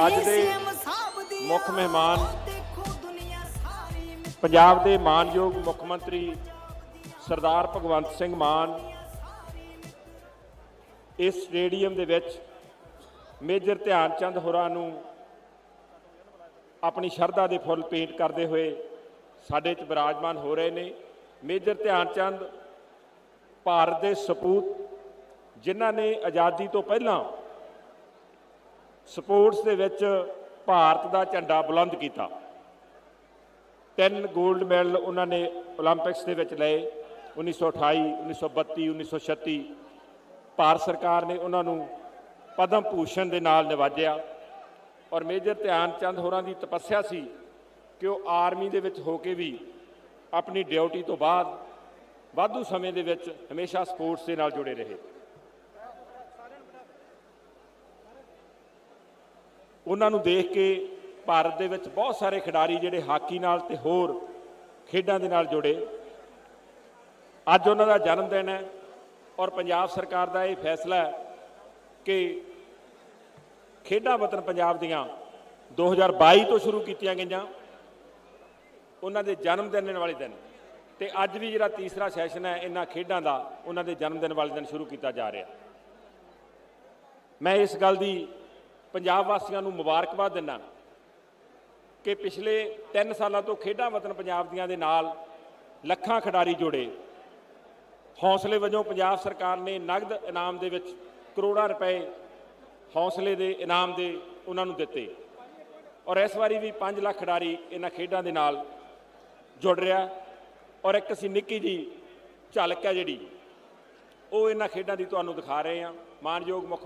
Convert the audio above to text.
ਅੱਜ ਦੇ ਮੁੱਖ ਮਹਿਮਾਨ ਪੰਜਾਬ ਦੇ ਮਾਨਯੋਗ ਮੁੱਖ ਮੰਤਰੀ ਸਰਦਾਰ ਭਗਵੰਤ ਸਿੰਘ ਮਾਨ ਇਸ ਸਟੇਡੀਅਮ ਦੇ ਵਿੱਚ ਮੇਜਰ ਧਿਆਨ ਚੰਦ ਹੋਰਾਂ ਨੂੰ ਆਪਣੀ ਸ਼ਰਧਾ ਦੇ ਫੁੱਲ ਭੇਂਟ ਕਰਦੇ ਹੋਏ ਸਾਡੇ 'ਚ ਬਿਰਾਜਮਾਨ ਹੋ ਰਹੇ ਨੇ। ਮੇਜਰ ਧਿਆਨ ਚੰਦ ਭਾਰਤ ਦੇ ਸਪੂਤ ਜਿਨ੍ਹਾਂ ਨੇ ਆਜ਼ਾਦੀ ਤੋਂ ਪਹਿਲਾਂ ਸਪੋਰਟਸ ਦੇ ਵਿੱਚ ਭਾਰਤ ਦਾ ਝੰਡਾ ਬੁਲੰਦ ਕੀਤਾ। ਤਿੰਨ 골ਡ ਮੈਡਲ ਉਹਨਾਂ ਨੇ 올림픽ਸ ਦੇ ਵਿੱਚ ਲਏ 1928 1932 1936 ਭਾਰਤ ਸਰਕਾਰ ਨੇ ਉਹਨਾਂ ਨੂੰ ਪਦਮ ਭੂਸ਼ਣ ਦੇ ਨਾਲ ਨਿਵਾਜਿਆ ਔਰ ਮੇਜਰ ਧਿਆਨ ਚੰਦ ਹੋਰਾਂ ਦੀ ਤਪੱਸਿਆ ਸੀ ਕਿ ਉਹ ਆਰਮੀ ਦੇ ਵਿੱਚ ਹੋ ਕੇ ਵੀ ਆਪਣੀ ਡਿਊਟੀ ਤੋਂ ਬਾਅਦ ਵਾਧੂ ਸਮੇਂ ਦੇ ਵਿੱਚ ਹਮੇਸ਼ਾ ਸਪੋਰਟਸ ਦੇ ਨਾਲ ਜੁੜੇ ਰਹੇ। ਉਹਨਾਂ ਨੂੰ ਦੇਖ ਕੇ ਭਾਰਤ ਦੇ ਵਿੱਚ ਬਹੁਤ ਸਾਰੇ ਖਿਡਾਰੀ ਜਿਹੜੇ ਹਾਕੀ ਨਾਲ ਤੇ ਹੋਰ ਖੇਡਾਂ ਦੇ ਨਾਲ ਜੁੜੇ। ਅੱਜ ਉਹਨਾਂ ਦਾ ਜਨਮ ਦਿਨ ਹੈ ਔਰ ਪੰਜਾਬ ਸਰਕਾਰ ਦਾ ਇਹ ਫੈਸਲਾ ਹੈ ਕਿ ਖੇਡਾਂ ਵਤਨ ਪੰਜਾਬ ਦੀਆਂ 2022 ਤੋਂ ਸ਼ੁਰੂ ਕੀਤੀਆਂ ਗਈਆਂ। ਉਹਨਾਂ ਦੇ ਜਨਮ ਦਿਨ ਵਾਲੇ ਦਿਨ। ਤੇ ਅੱਜ ਵੀ ਜਿਹੜਾ ਤੀਸਰਾ ਸੈਸ਼ਨ ਹੈ, ਇਹਨਾਂ ਖੇਡਾਂ ਦਾ ਉਹਨਾਂ ਦੇ ਜਨਮ ਦਿਨ ਵਾਲੇ ਦਿਨ ਸ਼ੁਰੂ ਕੀਤਾ ਜਾ ਰਿਹਾ। ਮੈਂ ਇਸ ਗੱਲ ਦੀ ਪੰਜਾਬ ਵਾਸੀਆਂ ਨੂੰ ਮੁਬਾਰਕਬਾਦ ਦਿੰਦਾ ਕਿ ਪਿਛਲੇ 3 ਸਾਲਾਂ ਤੋਂ ਖੇਡਾਂ ਵਤਨ ਪੰਜਾਬ ਦੀਆਂ ਦੇ ਨਾਲ ਲੱਖਾਂ ਖਿਡਾਰੀ ਜੁੜੇ। ਹੌਸਲੇ ਵਜੋਂ ਪੰਜਾਬ ਸਰਕਾਰ ਨੇ ਨਗਦ ਇਨਾਮ ਦੇ ਵਿੱਚ ਕਰੋੜਾਂ ਰੁਪਏ ਹੌਸਲੇ ਦੇ ਇਨਾਮ ਦੇ ਉਹਨਾਂ ਨੂੰ ਦਿੱਤੇ। ਔਰ ਇਸ ਵਾਰੀ ਵੀ 5 ਲੱਖ ਖਿਡਾਰੀ ਇਹਨਾਂ ਖੇਡਾਂ ਦੇ ਨਾਲ ਜੁੜ ਰਿਹਾ ਔਰ ਇੱਕ ਅਸੀਂ ਨਿੱਕੀ ਜੀ ਝਲਕ ਹੈ ਜਿਹੜੀ, ਉਹ ਇਹਨਾਂ ਖੇਡਾਂ ਦੀ ਤੁਹਾਨੂੰ ਦਿਖਾ ਰਹੇ ਹਾਂ। ਮਾਨਯੋਗ ਮੁੱਖ